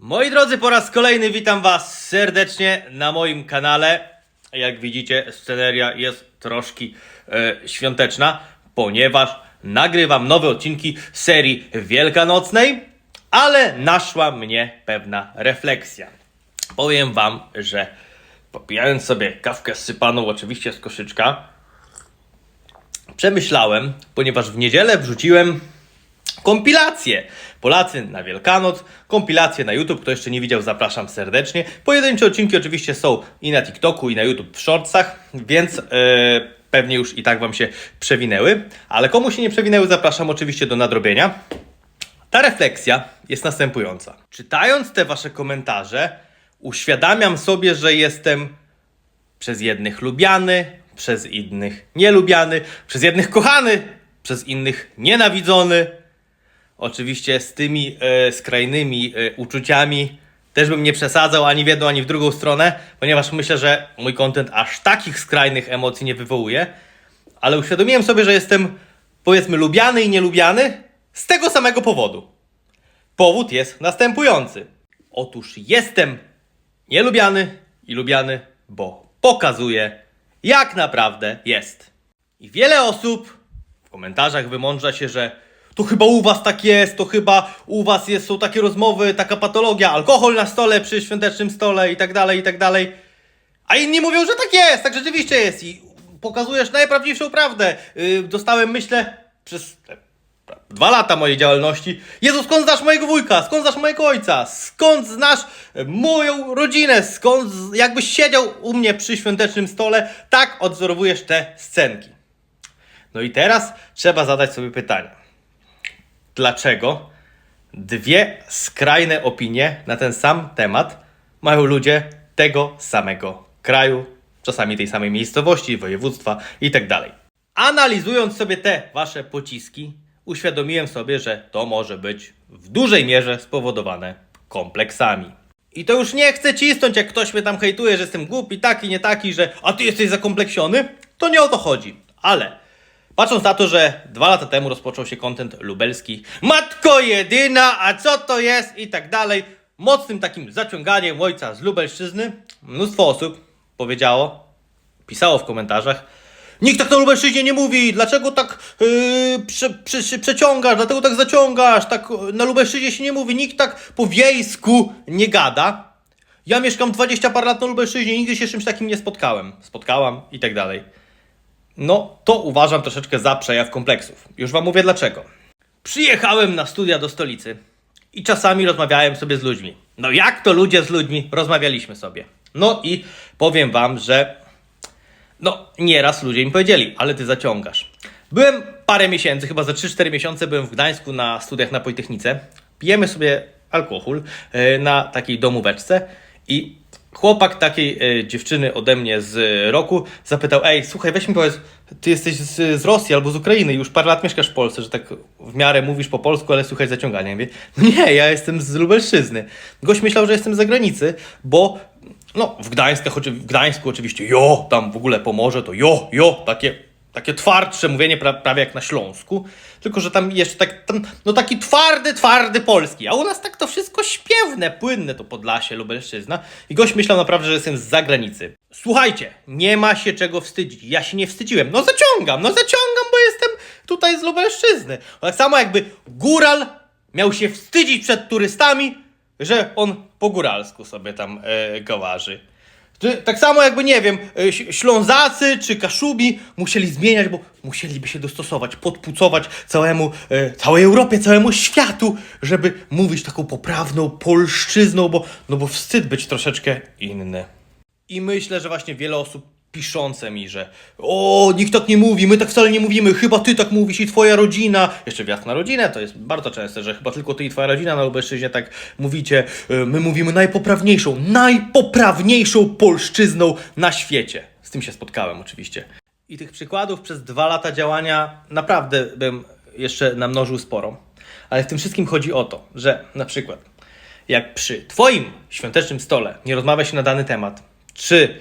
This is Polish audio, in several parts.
Moi drodzy, po raz kolejny witam Was serdecznie na moim kanale. Jak widzicie, sceneria jest troszkę e, świąteczna, ponieważ nagrywam nowe odcinki serii wielkanocnej, ale naszła mnie pewna refleksja. Powiem Wam, że popijając sobie kawkę sypaną oczywiście z koszyczka, przemyślałem, ponieważ w niedzielę wrzuciłem kompilacje. Polacy na Wielkanoc, kompilacje na YouTube. Kto jeszcze nie widział, zapraszam serdecznie. Pojedyncze odcinki oczywiście są i na TikToku, i na YouTube w Shortsach, więc e, pewnie już i tak Wam się przewinęły. Ale komu się nie przewinęły, zapraszam oczywiście do nadrobienia. Ta refleksja jest następująca. Czytając te Wasze komentarze, uświadamiam sobie, że jestem przez jednych lubiany, przez innych nielubiany, przez jednych kochany, przez innych nienawidzony. Oczywiście z tymi e, skrajnymi e, uczuciami też bym nie przesadzał ani w jedną, ani w drugą stronę, ponieważ myślę, że mój content aż takich skrajnych emocji nie wywołuje. Ale uświadomiłem sobie, że jestem powiedzmy lubiany i nielubiany z tego samego powodu. Powód jest następujący. Otóż jestem nielubiany i lubiany, bo pokazuje, jak naprawdę jest. I wiele osób w komentarzach wymądrza się, że to chyba u was tak jest, to chyba u was jest, są takie rozmowy, taka patologia, alkohol na stole przy świątecznym stole i tak dalej, i tak dalej. A inni mówią, że tak jest, tak rzeczywiście jest i pokazujesz najprawdziwszą prawdę. Yy, dostałem, myślę, przez te dwa lata mojej działalności. Jezu, skąd znasz mojego wujka? Skąd znasz mojego ojca? Skąd znasz e, moją rodzinę? Skąd, jakbyś siedział u mnie przy świątecznym stole, tak odzorowujesz te scenki. No i teraz trzeba zadać sobie pytanie. Dlaczego dwie skrajne opinie na ten sam temat mają ludzie tego samego kraju, czasami tej samej miejscowości, województwa itd. Analizując sobie te wasze pociski, uświadomiłem sobie, że to może być w dużej mierze spowodowane kompleksami. I to już nie chcę cisnąć, jak ktoś mnie tam hejtuje, że jestem głupi, taki, nie taki, że a ty jesteś zakompleksiony. To nie o to chodzi. Ale patrząc na to, że dwa lata temu rozpoczął się kontent lubelski, matko jedyna, a co to jest i tak dalej, mocnym takim zaciąganiem ojca z Lubelszczyzny, mnóstwo osób powiedziało, pisało w komentarzach, nikt tak na Lubelszczyźnie nie mówi, dlaczego tak yy, prze, prze, się przeciągasz, dlatego tak zaciągasz, tak yy, na Lubelszczyźnie się nie mówi, nikt tak po wiejsku nie gada. Ja mieszkam 20 par lat na Lubelszczyźnie, nigdy się z czymś takim nie spotkałem, spotkałam i tak dalej. No, to uważam troszeczkę za przejaw kompleksów. Już wam mówię dlaczego. Przyjechałem na studia do stolicy i czasami rozmawiałem sobie z ludźmi. No jak to ludzie z ludźmi rozmawialiśmy sobie? No i powiem wam, że no nieraz ludzie mi powiedzieli, ale ty zaciągasz. Byłem parę miesięcy, chyba za 3-4 miesiące byłem w Gdańsku na studiach na Politechnice. Pijemy sobie alkohol e, na takiej domóweczce i chłopak takiej e, dziewczyny ode mnie z roku zapytał, ej, słuchaj, weź mi powiedz, ty jesteś z, z Rosji albo z Ukrainy, już parę lat mieszkasz w Polsce, że tak w miarę mówisz po polsku, ale słuchaj zaciągania. Ja mówię, nie, ja jestem z Lubelszczyzny. Gość myślał, że jestem z zagranicy, bo no, w, Gdańskach, oczy- w Gdańsku oczywiście jo, tam w ogóle Pomorze to jo, jo, takie, takie twardsze mówienie pra, prawie jak na Śląsku, tylko że tam jeszcze tak, tam, no taki twardy, twardy polski, a u nas tak to wszystko śpiewne, płynne to Podlasie, Lubelszczyzna i gość myślał naprawdę, że jestem z zagranicy. Słuchajcie, nie ma się czego wstydzić, ja się nie wstydziłem, no zaciągam, no zaciągam, bo jestem tutaj z Lubelszczyzny. Tak samo jakby góral miał się wstydzić przed turystami, że on po góralsku sobie tam e, gałarzy. Tak samo jakby, nie wiem, e, Ślązacy czy Kaszubi musieli zmieniać, bo musieliby się dostosować, podpucować całemu, e, całej Europie, całemu światu, żeby mówić taką poprawną polszczyzną, bo, no bo wstyd być troszeczkę inny. I myślę, że właśnie wiele osób piszące mi, że o, nikt tak nie mówi, my tak wcale nie mówimy, chyba ty tak mówisz i twoja rodzina. Jeszcze wjazd na rodzinę, to jest bardzo częste, że chyba tylko ty i twoja rodzina na Lubelszczyźnie tak mówicie. Y, My mówimy najpoprawniejszą, najpoprawniejszą polszczyzną na świecie. Z tym się spotkałem oczywiście. I tych przykładów przez dwa lata działania naprawdę bym jeszcze namnożył sporo. Ale w tym wszystkim chodzi o to, że na przykład jak przy Twoim świątecznym stole nie rozmawia się na dany temat, czy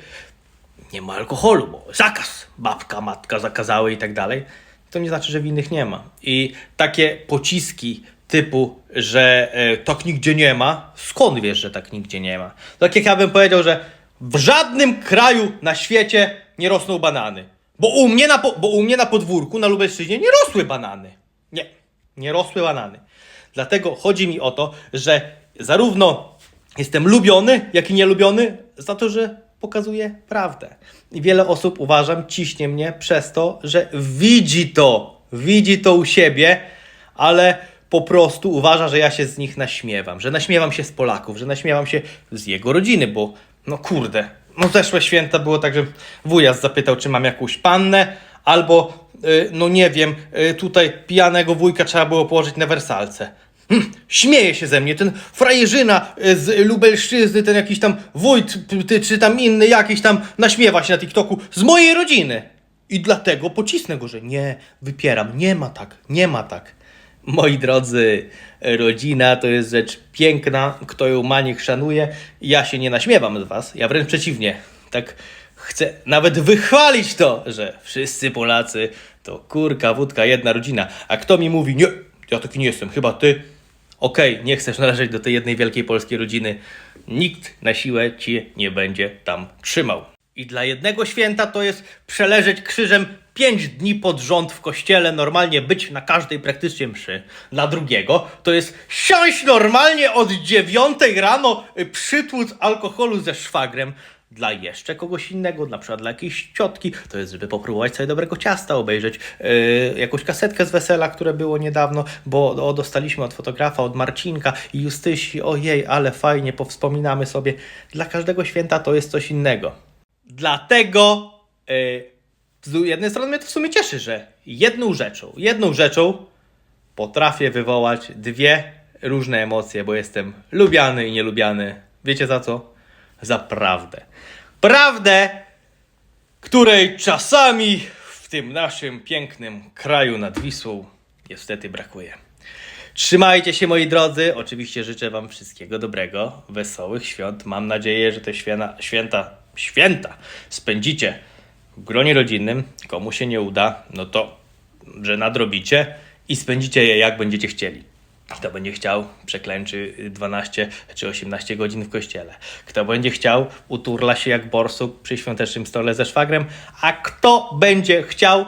nie ma alkoholu, bo zakaz, babka, matka zakazały i tak dalej, to nie znaczy, że winnych nie ma. I takie pociski typu, że e, tak nigdzie nie ma. Skąd wiesz, że tak nigdzie nie ma? Tak jak ja bym powiedział, że w żadnym kraju na świecie nie rosną banany. Bo u mnie na, bo u mnie na podwórku na Lubelszczyźnie nie rosły banany. Nie, nie rosły banany. Dlatego chodzi mi o to, że zarówno jestem lubiony, jak i nielubiony za to, że pokazuję prawdę. I wiele osób, uważam, ciśnie mnie przez to, że widzi to, widzi to u siebie, ale po prostu uważa, że ja się z nich naśmiewam, że naśmiewam się z Polaków, że naśmiewam się z jego rodziny, bo no kurde, no zeszłe święta było tak, że wujas zapytał, czy mam jakąś pannę, albo y, no nie wiem, y, tutaj pijanego wujka trzeba było położyć na wersalce. Hm, śmieje się ze mnie ten frajerzyna y, z Lubelszczyzny, ten jakiś tam wójt, ty, czy tam inny jakiś tam naśmiewa się na TikToku z mojej rodziny. I dlatego pocisnę go, że nie, wypieram, nie ma tak, nie ma tak. Moi drodzy, rodzina to jest rzecz piękna, kto ją ma, niech szanuje. Ja się nie naśmiewam z was, ja wręcz przeciwnie. Tak chcę nawet wychwalić to, że wszyscy Polacy to kurka, wódka, jedna rodzina. A kto mi mówi, nie, ja taki nie jestem, chyba ty. Okej, nie chcesz należeć do tej jednej wielkiej polskiej rodziny. Nikt na siłę cię nie będzie tam trzymał. I dla jednego święta to jest przeleżeć krzyżem pięć dni pod rząd w kościele, normalnie być na każdej praktycznie mszy. Dla drugiego to jest siąść normalnie od dziewiątej rano, y, przytłuc alkoholu ze szwagrem. Dla jeszcze kogoś innego, na przykład dla jakiejś ciotki, to jest, żeby popróbować sobie dobrego ciasta, obejrzeć yy, jakąś kasetkę z wesela, które było niedawno, bo o, dostaliśmy od fotografa, od Marcinka i Justysi, ojej, ale fajnie, powspominamy sobie. Dla każdego święta to jest coś innego. Dlatego yy, z jednej strony mnie to w sumie cieszy, że jedną rzeczą, jedną rzeczą potrafię wywołać dwie różne emocje, bo jestem lubiany i nielubiany. Wiecie za co? Za prawdę. Prawdę, której czasami w tym naszym pięknym kraju nad Wisłą niestety brakuje. Trzymajcie się moi drodzy. Oczywiście życzę wam wszystkiego dobrego, wesołych świąt. Mam nadzieję, że te święta, święta, święta spędzicie w gronie rodzinnym. Komu się nie uda, no to, że nadrobicie i spędzicie je jak będziecie chcieli. Kto będzie chciał, przeklęczy 12 czy 18 godzin w kościele. Kto będzie chciał, uturla się jak borsuk przy świątecznym stole ze szwagrem. A kto będzie chciał,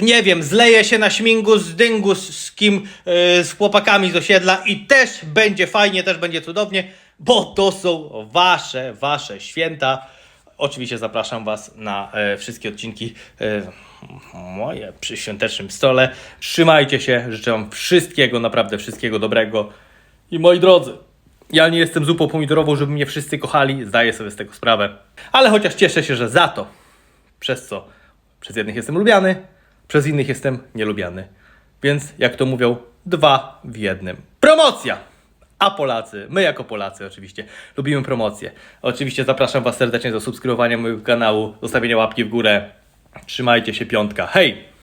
nie wiem, zleje się na śmigu z dyngu z, z kim, yy, z chłopakami z osiedla i też będzie fajnie, też będzie cudownie, bo to są wasze, wasze święta. Oczywiście zapraszam was na e, wszystkie odcinki e, moje przy świątecznym stole. Trzymajcie się, życzę wam wszystkiego, naprawdę wszystkiego dobrego. I moi drodzy, ja nie jestem zupą pomidorową, żeby mnie wszyscy kochali, zdaję sobie z tego sprawę. Ale chociaż cieszę się, że za to, przez co przez jednych jestem lubiany, przez innych jestem nielubiany. Więc, jak to mówią, dwa w jednym. Promocja! A Polacy, my jako Polacy oczywiście, lubimy promocję. Oczywiście zapraszam Was serdecznie do subskrybowania mojego kanału, zostawienia łapki w górę. Trzymajcie się, piątka. Hej!